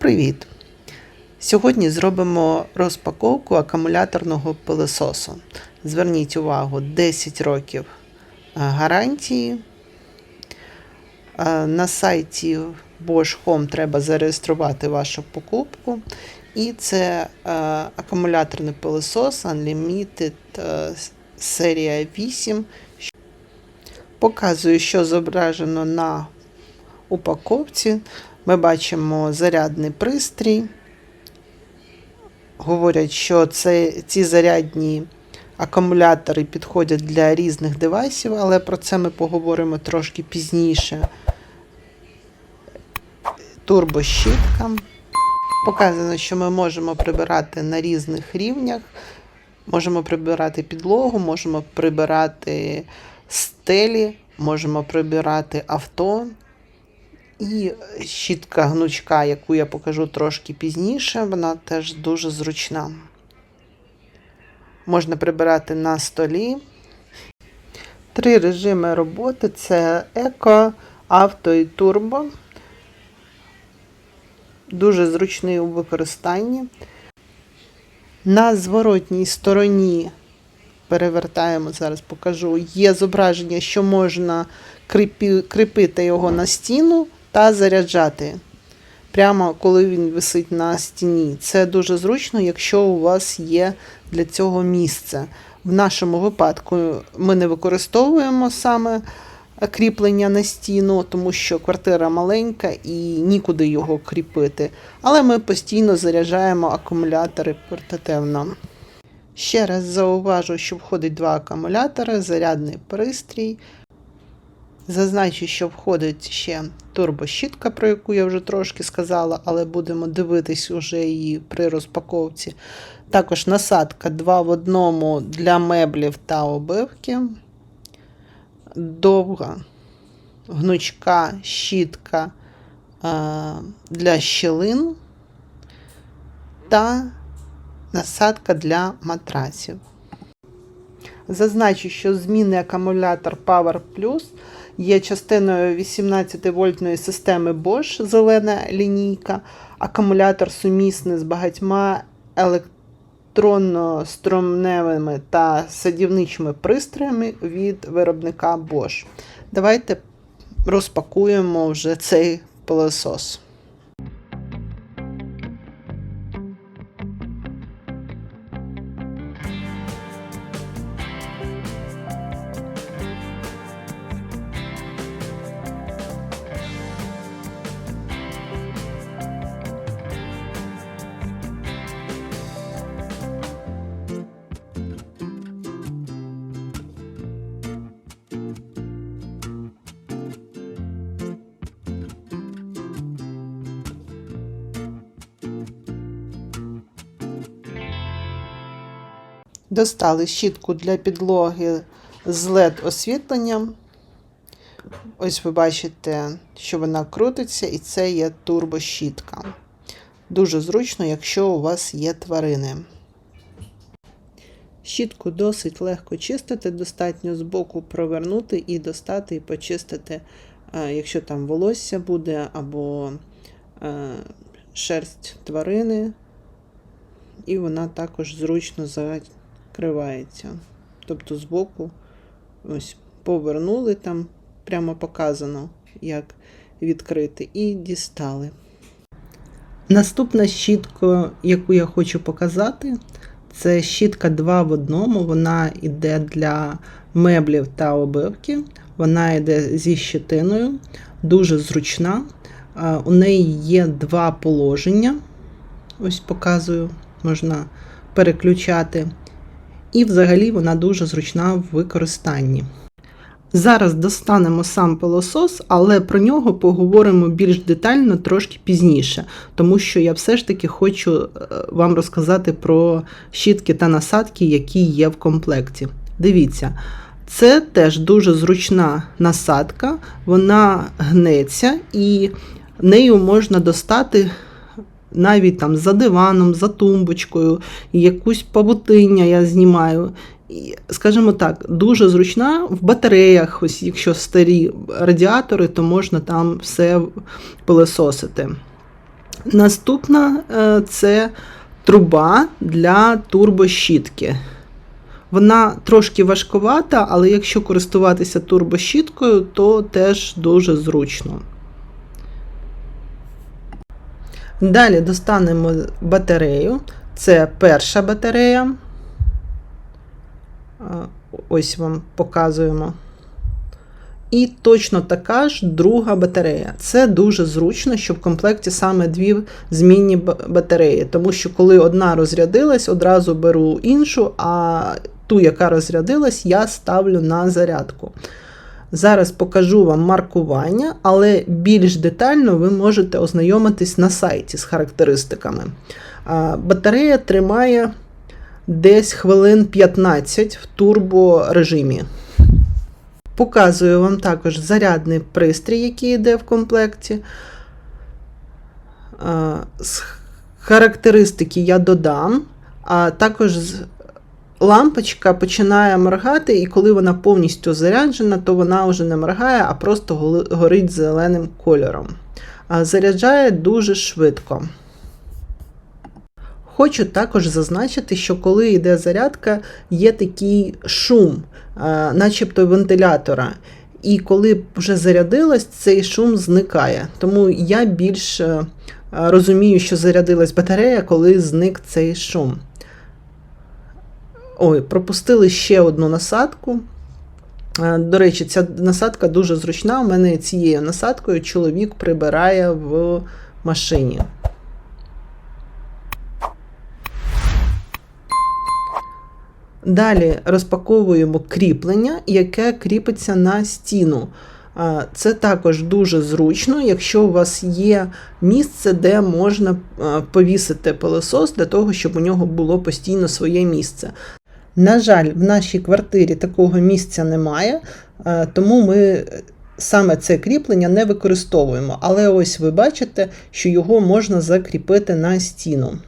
Привіт! Сьогодні зробимо розпаковку акумуляторного пилососу. Зверніть увагу, 10 років е, гарантії. Е, На сайті Bosch Home треба зареєструвати вашу покупку. І це е, акумуляторний пилосос Unlimited серія 8. Показую, що зображено на упаковці. Ми бачимо зарядний пристрій. Говорять, що це, ці зарядні акумулятори підходять для різних девайсів, але про це ми поговоримо трошки пізніше. Турбощітка. Показано, що ми можемо прибирати на різних рівнях. Можемо прибирати підлогу, можемо прибирати стелі, можемо прибирати авто. І щітка гнучка, яку я покажу трошки пізніше, вона теж дуже зручна. Можна прибирати на столі. Три режими роботи це еко, авто і турбо. Дуже зручний у використанні. На зворотній стороні перевертаємо, зараз покажу, є зображення, що можна кріпити його на стіну та заряджати. Прямо коли він висить на стіні. Це дуже зручно, якщо у вас є для цього місце. В нашому випадку ми не використовуємо саме кріплення на стіну, тому що квартира маленька і нікуди його кріпити. Але ми постійно заряджаємо акумулятори портативно. Ще раз зауважу, що входить два акумулятори, зарядний пристрій. Зазначу, що входить ще турбощітка, про яку я вже трошки сказала, але будемо дивитись уже її при розпаковці. Також насадка 2 в одному для меблів та обивки. Довга гнучка щітка а, для щілин та насадка для матраців. Зазначу, що змінний акумулятор Power Plus є частиною 18-вольтної системи Bosch зелена лінійка. Акумулятор сумісний з багатьма електронно-струмневими та садівничими пристроями від виробника Bosch. Давайте розпакуємо вже цей пилосос. Достали щітку для підлоги з LED освітленням. Ось ви бачите, що вона крутиться, і це є турбощітка. Дуже зручно, якщо у вас є тварини. Щітку досить легко чистити, достатньо з боку провернути і достати і почистити, е, якщо там волосся буде, або е, шерсть тварини, і вона також зручно закривається. Тобто збоку ось повернули там, прямо показано, як відкрити, і дістали. Наступна щітка, яку я хочу показати, це щітка 2 в одному. Вона йде для меблів та обивки. Вона йде зі щитиною, дуже зручна. У неї є два положення. Ось показую, можна переключати. І взагалі вона дуже зручна в використанні. Зараз достанемо сам пилосос, але про нього поговоримо більш детально трошки пізніше, тому що я все ж таки хочу вам розказати про щітки та насадки, які є в комплекті. Дивіться, це теж дуже зручна насадка, вона гнеться і нею можна достати. Навіть там за диваном, за тумбочкою, якусь павутиння я знімаю. скажімо так, дуже зручна в батареях, ось якщо старі радіатори, то можна там все пилососити. Наступна е, це труба для турбощітки. Вона трошки важковата, але якщо користуватися турбощіткою, то теж дуже зручно. Далі достанемо батарею. Це перша батарея. Ось вам показуємо. І точно така ж друга батарея. Це дуже зручно, що в комплекті саме дві змінні батареї. Тому що коли одна розрядилась, одразу беру іншу, а ту, яка розрядилась, я ставлю на зарядку. Зараз покажу вам маркування, але більш детально ви можете ознайомитись на сайті з характеристиками. Батарея тримає десь хвилин 15 в турборежимі. Показую вам також зарядний пристрій, який йде в комплекті. З характеристики я додам, а також лампочка починає моргати, і коли вона повністю заряджена, то вона вже не моргає, а просто горить зеленим кольором. Заряджає дуже швидко. Хочу також зазначити, що коли йде зарядка, є такий шум, начебто вентилятора. І коли вже зарядилась, цей шум зникає. Тому я більш розумію, що зарядилась батарея, коли зник цей шум. Ой, пропустили ще одну насадку. Е, До речі, ця насадка дуже зручна. У мене цією насадкою чоловік прибирає в машині. Далі розпаковуємо кріплення, яке кріпиться на стіну. Це також дуже зручно, якщо у вас є місце, де можна повісити пилосос для того, щоб у нього було постійно своє місце. На жаль, в нашій квартирі такого місця немає, тому ми саме це кріплення не використовуємо. Але ось ви бачите, що його можна закріпити на стіну.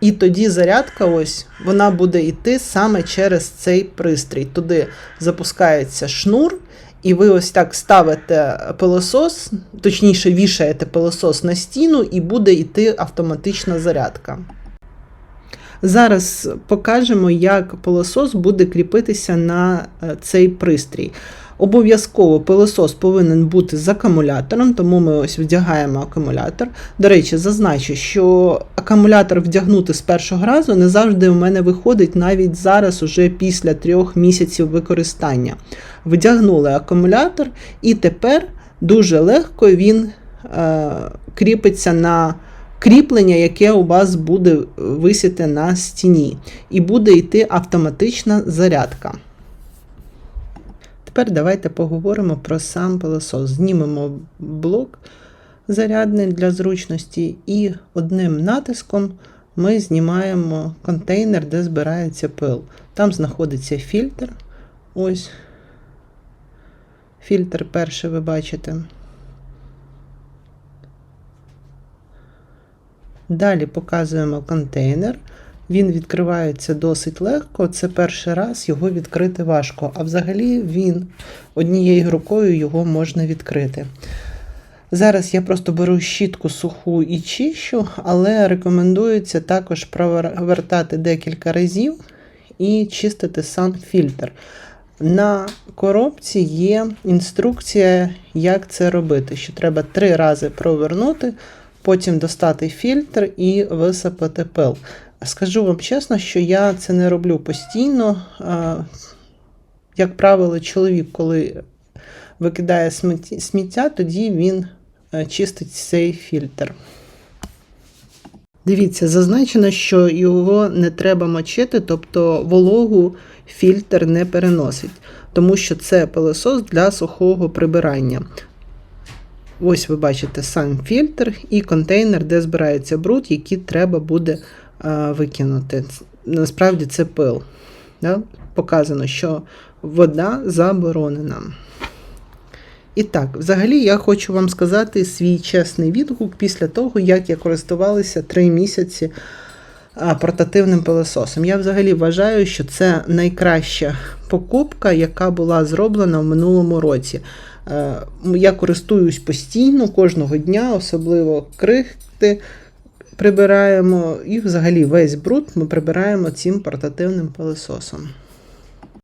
І тоді зарядка, ось вона буде йти саме через цей пристрій. Туди запускається шнур, і ви ось так ставите пилосос, точніше вішаєте пилосос на стіну, і буде йти автоматична зарядка. Зараз покажемо, як пилосос буде кріпитися на е, цей пристрій. Обов'язково пилосос повинен бути з акумулятором, тому ми ось вдягаємо акумулятор. До речі, зазначу, що акумулятор вдягнути з першого разу не завжди у мене виходить навіть зараз, уже після трьох місяців використання. Вдягнули акумулятор, і тепер дуже легко він е, кріпиться на кріплення, яке у вас буде висіти на стіні, і буде йти автоматична зарядка. Тепер давайте поговоримо про сам пилосос. Знімемо блок зарядний для зручності, і одним натиском ми знімаємо контейнер, де збирається пил. Там знаходиться фільтр. Ось фільтр перший ви бачите. Далі показуємо контейнер. Він відкривається досить легко. Це перший раз його відкрити важко. А взагалі він однією рукою його можна відкрити. Зараз я просто беру щітку суху і чищу, але рекомендується також провертати декілька разів і чистити сам фільтр. На коробці є інструкція, як це робити. Що треба три рази провернути, потім достати фільтр і висипати пил. Скажу вам чесно, що я це не роблю постійно. Як правило, чоловік, коли викидає сміття, тоді він чистить цей фільтр. Дивіться, зазначено, що його не треба мочити, тобто вологу фільтр не переносить, тому що це пилосос для сухого прибирання. Ось ви бачите сам фільтр і контейнер, де збирається бруд, який треба буде Е, викинути. Насправді це пил. Да? Показано, що вода заборонена. І так, взагалі, я хочу вам сказати свій чесний відгук після того, як я користувалася 3 місяці е, портативним пилососом. Я взагалі вважаю, що це найкраща покупка, яка була зроблена в минулому році. Е, я користуюсь постійно кожного дня, особливо крихти прибираємо і взагалі весь бруд ми прибираємо цим портативним пилососом.